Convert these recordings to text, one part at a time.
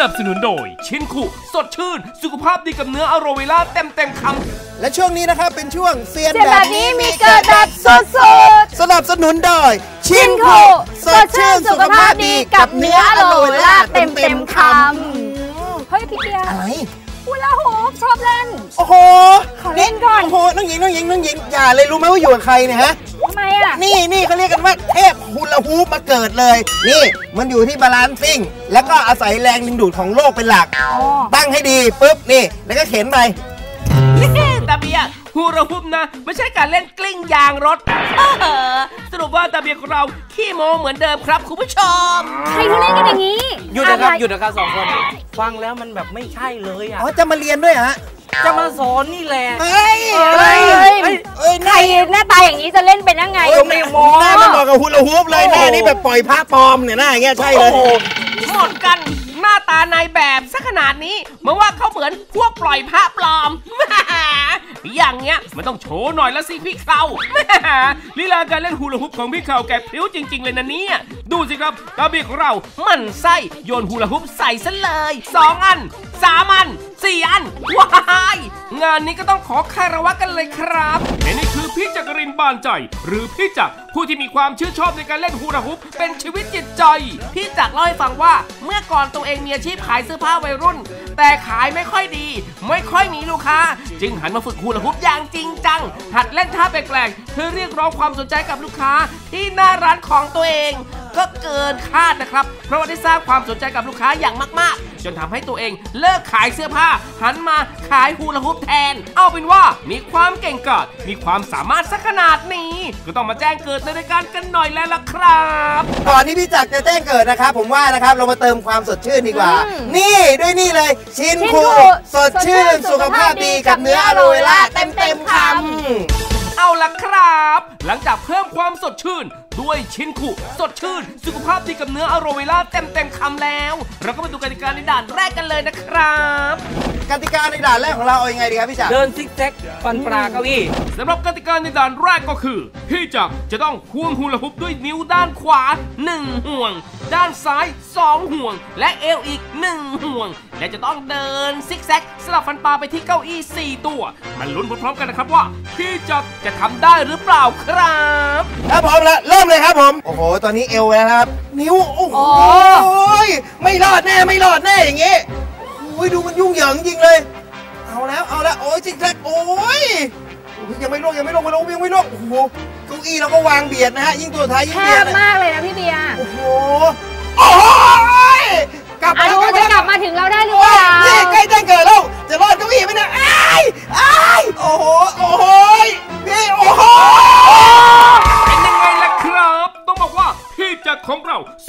นับสนุนโดย ชินคุสดชื่น สุขภาพดีกับเนื้ออโรเวล่าเต็มเต็มๆคำและช่วงนี้นะครับเป็นช่วงเซียนเสียงแบแบบบนี้นี้มีมีเกิเกิดดแบแบบบสสุดดสุดสนับสนุนโดยชิชินนคุคุสดชื่นสุขภาพดีกับเนื้ออโรเวล่าเต็มเต็มๆคำเฮ้ยพี่เบียร์อะไรฮูลาฮูปชอบเล่น โอ้โหขอเล่นก่อน โอ้โหน้องหญิงน้องหญิงน้องหญิงอย่าเลยรู้ไหมว่าอยู่กับใครเนี่ยฮะทำไม อะ นี่นี่เขาเรียกกันว่าเทพฮูลาฮูปมาเกิดเลย นี่มันอยู่ที่บาลานซิ่ง แล้วก็อาศัยแรงดึงดูดของโลกเป็นหลักอ๋อตั้งให้ดีปุ๊บนี่ แล้วก็เข็นไปตาเบียฮูราฮุปนะ ไม่ใช่การเล่นกลิ้งยางรถเออสรุปว่าตาเบียของเรา ขี้โมเหมือนเดิมครับ คุณผู้ชม ใครเขาเล่นกันอย่างนี้ หยุดนะครับอไหยุดนะครับสองคน ฟังแล้วมันแบบไม่ใช่เลยอะ อ๋อ จะมาเรียนด้วยเหรอฮะ จะมาสอนนี่แหละ เฮ้ยเฮ้ยเฮ้ยเฮ้ยเอ้ยใครหน้าตาอย่างนี้จะเล่นเป็นยังไงเอ้ยไม่หมอน้าไม่เหมาะกับฮูลาฮูปเลยหน้านี่แบบปล่อยพระปลอมเนี่ยหน้าอย่างเงี้ยใช่เลยหมดกันหน้าตานายแบบซะขนาดนี้เหมือนว่าเขาเหมือนพวกปล่อยพระปลอมแหมอย่างเงี้ยมันต้องโชว์หน่อยละสิพี่เขาแหมลีลาการเล่นฮูลาฮุปของพี่เขาแกพริ้วจริง ๆ เลยนะเนี่ย ดูสิครับตาเบียของเรา มันไส้โยนฮูลาฮุปใส่ซะเลยสองอัน สามอันสี่อันว้ายงานนี้ก็ต้องขอคารวะกันเลยครับและนี่คือพี่จักรินบานใจ หรือพี่จักรผู้ที่มีความชื่นชอบในการเล่นฮูลาฮุปเป็นชีวิตจิตใจ พี่จักรเล่าให้ฟังว่า เมื่อก่อนตัวเองมีอาชีพขายเสื้อผ้าวัยรุ่น แต่ขายไม่ค่อยดี ไม่ค่อยมีลูกค้า จึงหันมาฝึกฮูลาฮุปอย่างจริงจังหัดเล่นท่าแปลกๆ เพื่อเรียกร้องความสนใจกับลูกค้าที่หน้าร้านของตัวเอง ก็เกินคาดนะครับ เพราะว่าได้สร้างความสนใจกับลูกค้าอย่างมาก ๆ จนทำให้ตัวเองเลิกขายเสื้อผ้า หันมาขายฮูลาฮุปแทน เอาเป็นว่ามีความเก่งกาจมีความสามารถสักขนาดนี้ ก็ต้องมาแจ้งเกิดในรายการกันหน่อยแล้วล่ะครับ ก่อนที่พี่จักรจะแจ้งเกิดนะครับ ผมว่านะครับเรามาเติมความสดชื่นดีกว่าอืมนี่ด้วยนี่เลยชินชินคูคูสดชื่นสุขภาพดีกับเนื้ออโรเวล่าเต็มเต็มๆคำ เอาล่ะครับ หลังจากเพิ่มความสดชื่น ด้วยชินคุสดชื่น สุขภาพดีกับเนื้ออโรเวล่าเต็มเต็มๆคำแล้ว เราก็มาดูกติกาในด่านแรกกันเลยนะครับ กติกาในด่านแรกของเราเอายังไงดีครับพี่จักรเดินซิกแซกฟันปลาเก้าอี้สำหรับกติกาในด่านแรกก็คือ พี่จักรจะต้องควงฮูลาฮุปด้วยนิ้วด้านขวา 1 ห่วง ด้านซ้าย 2 ห่วง และเอวอีก 1 ห่วง และจะต้องเดินซิกแซกสลับฟันปลาไปที่เก้าอี้ 4 ตัวมาลุ้นพร้อมๆกันนะครับว่า พี่จักรจะทำได้หรือเปล่าครับ ถ้าพร้อมแล้วเริ่มเลยครับผม โอ้โห ตอนนี้เอวแล้วนะครับ นิ้ว โอ้โห ไม่รอดแน่ไม่รอดแน่อย่างงี้โอ้ยดูมันยุ่งเหยิงจริงเลย เอาแล้วเอาแล้วโอ้ยจริงจังโอ้ยโอ้ยยังไม่ลงยังไม่ลงไม่ลงยังไม่ลงโอ้โหเก้าอี้เราก็วางเบียดนะฮะยิ่งตัวท้ายยิ่งแคเบียดบนะมากเลยนะพี่เบียร์โอ้โห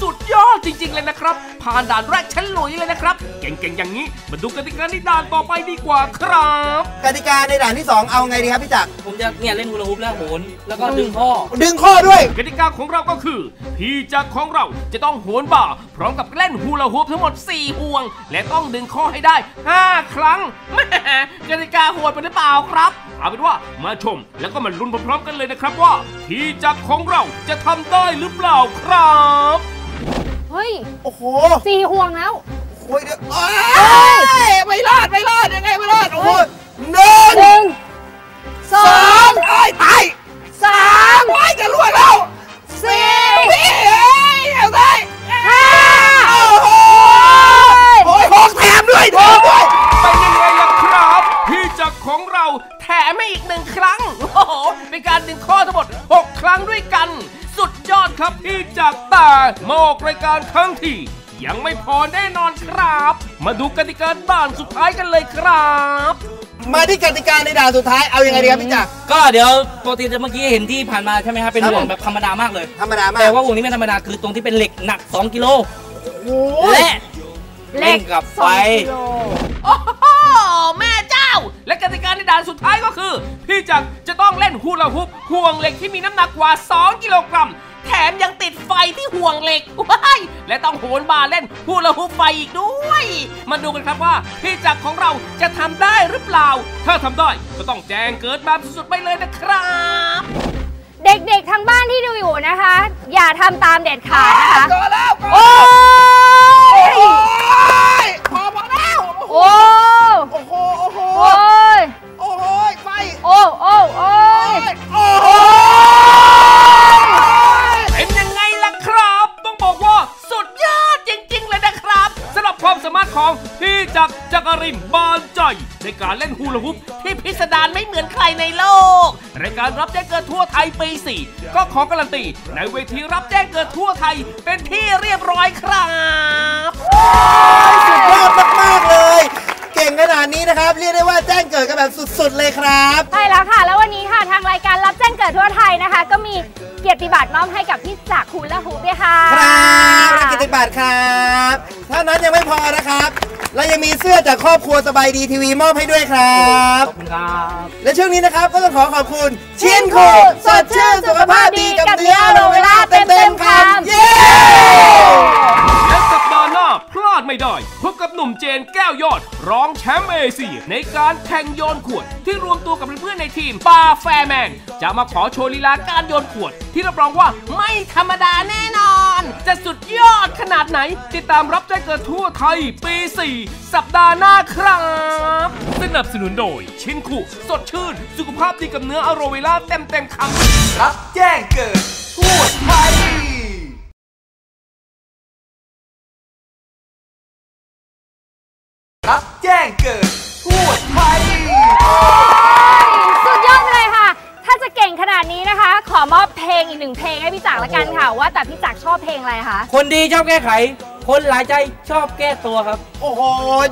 สุดยอดจริง ๆ เลยนะครับ ผ่านด่านแรกชั้นหลุยเลยนะครับ เก่งๆอย่างนี้มาดูกติกาในด่านต่อไปดีกว่าครับกติกาในด่านที่ 2 เอาไงดีครับพี่จักรผมจะเนี่ยเล่นฮูลาฮูปแล้วโหนแล้วก็ดึงข้อ ดึงข้อด้วย กติกาของเราก็คือ พี่จักรของเราจะต้องโหนบ่า พร้อมกับเล่นฮูลาฮูปทั้งหมด 4 ห่วง และต้องดึงข้อให้ได้ 5 ครั้งแหม่กติกาโหดไปหรือเปล่าครับเอาเป็นว่ามาชมแล้วก็มาลุ้นพร้อมๆกันเลยนะครับว่า พี่จักรของเราจะทำได้หรือเปล่าครับเฮ้ย โอ้โหสี่ห่วงแล้วโอ้ยเดี๋ยวอ้ายไม่รอดไม่รอดยังไงไม่รอดโอ้โหหนึ่งหนึ่งสอสองงไอ้ยตายสามโอ้ยจะล่วงแล้ว พี่จักรแต่มาออกรายการครั้งที่ ยังไม่พอแน่นอนครับ มาดูกติกาด่านสุดท้ายกันเลยครับ มาที่กติกาในด่านสุดท้ายเอายังไงดีครับพี่จักร ก็เดี๋ยวปกติจะเมื่อกี้เห็นที่ผ่านมาใช่ไหมครับเป็นครับห่วงแบบธรรมดามากเลย ธรรมดามากแต่ว่าวงนี้ไม่ธรรมดาคือตรงที่เป็นเหล็กหนัก 2 กิโลโอ้ยและเล่นกับไฟสองกิโลโอ้โหแม่เจ้า และกติกาในด่านสุดท้ายก็คือ พี่จักรจะต้องเล่นฮูลาฮุปห่วงเหล็กที่มีน้ำหนักกว่า 2 กิโลกรัม แถมยังติดไฟที่ห่วงเหล็กว้ายและต้องโหนบาร์เล่นฮูลาฮุปไฟอีกด้วย มาดูกันครับว่า พี่จักรของเราจะทำได้หรือเปล่า ถ้าทำได้ก็ต้องแจ้งเกิดแบบสุดๆไปเลยนะครับ เด็กๆทางบ้านที่ดูอยู่นะคะ อย่าทำตามเด็ดขาดนะคะ กรินบานใจในการเล่นฮูลาฮูปที่พิสดารไม่เหมือนใครในโลกรายการรับแจ้งเกิดทั่วไทยปี4ก็ขอการันตีในเวทีรับแจ้งเกิดทั่วไทยเป็นที่เรียบร้อยครับสุดยอดมากๆเลยเก่งขนาดนี้นะครับ เรียกได้ว่าแจ้งเกิดกันแบบสุดๆเลยครับใช่แล้วค่ะ แล้ววันนี้ค่ะทางรายการรับแจ้งเกิดทั่วไทยนะคะ ก็มีเกียรติบัตรมอบให้กับพี่จักรคุณและฮุกด้วยค่ะครับ ยังไม่พอนะครับ และยังมีเสื้อจากครอบครัวสบายดีทีวีมอบให้ด้วยครับ ขอบคุณครับ และช่วงนี้นะครับก็ต้องขอขอบคุณเชียนคูสดชื่นสุขภาพดีกับเนื้อโรเวล่าเต็มๆคำเย้และสัปดาห์หน้าพลาดไม่ได้ พบกับหนุ่มเจนแก้วยอดรองแชมป์เอเชียในการแข่งโยนขวด ที่รวมตัวกับเพื่อนๆในทีมปาแฟร์แมนจะมาขอโชว์ลีลาการโยนขวด ที่รับรองว่าไม่ธรรมดาแน่นอน จะสุดยอดขนาดไหน ติดตามรับแจ้งเกิดทั่วไทยปี 4 สัปดาห์หน้าครับ สนับสนุนโดย ชินคุสดชื่น สุขภาพดีกับเนื้ออโรเวล่าเต็มๆคำรับแจ้งเกิดทั่วไทยรับแจ้งเกิด เพลงอีกหนึ่งเพลงให้พี่จักรละกันค่ะ ว่าแต่พี่จักรชอบเพลงอะไรคะคนดีชอบแก้ไข คนหลายใจชอบแก้ตัวครับ โอ้โห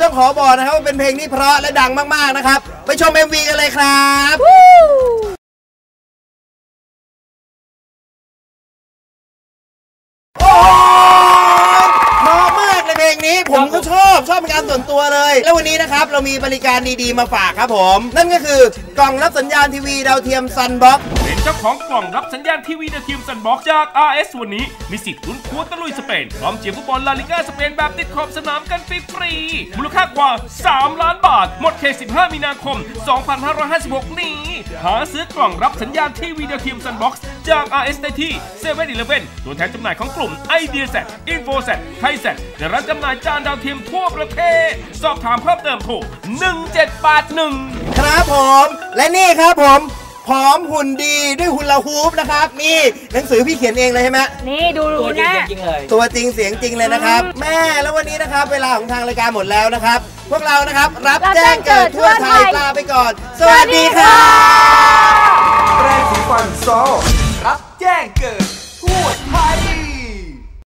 ต้องขอบอกนะครับว่าเป็นเพลงที่เพราะและดังมากๆนะครับ ไปชม MV กันเลยครับโอ้โหเพราะมากเลยเพลงนี้ผมก็ชอบชอบเป็นการส่วนตัวเลย แล้ววันนี้นะครับ เรามีบริการดีๆมาฝากครับผม นั่นก็คือกล่องรับสัญญาณทีวีดาวเทียมซันบ็อก เจ้าของกล่องรับสัญญาณทีวีดาวเทียมซันบ็อกจาก RS วันนี้ มีสิทธิ์ลุ้นควตะลุยสเปนพร้อมเชียร์ฟุตบอลลาลิก้าสเปนแบบติดขอบสนามกันฟรีๆมูลค่ากว่า 3 ล้านบาท หมดเขต15 มีนาคม 2556 นี้ หาซื้อกล่องรับสัญญาณทีวีดาวเทียมซันบ็อกจาก RS ได้ที่7 e เ e ่ e อตัวแทนจำหน่ายของกลุ่มไอเดียแซดอินโฟแซดไทยแซดและร้านจำหน่ายจานดาวเทียมทั่วประเทศ สอบถามเพิ่มเติมโทร1781 ครับผม และนี่ครับผม ผอมหุ่นดีด้วยหุ่นละฮูปนะครับนี่หนังสือพี่เขียนเองเลยใช่ไหมนี่ดูตัวจริงนะ จริงๆเลยตัวจริงเสียงจริงเลยนะครับ แม่แล้ววันนี้นะครับเวลาของทางรายการหมดแล้วนะครับ พวกเรานะครับรับแจ้งเกิดทั่วไทยลาไปก่อน สวัสดีครับแปรงสีฟันซอรับแจ้งเกิดทั่วไท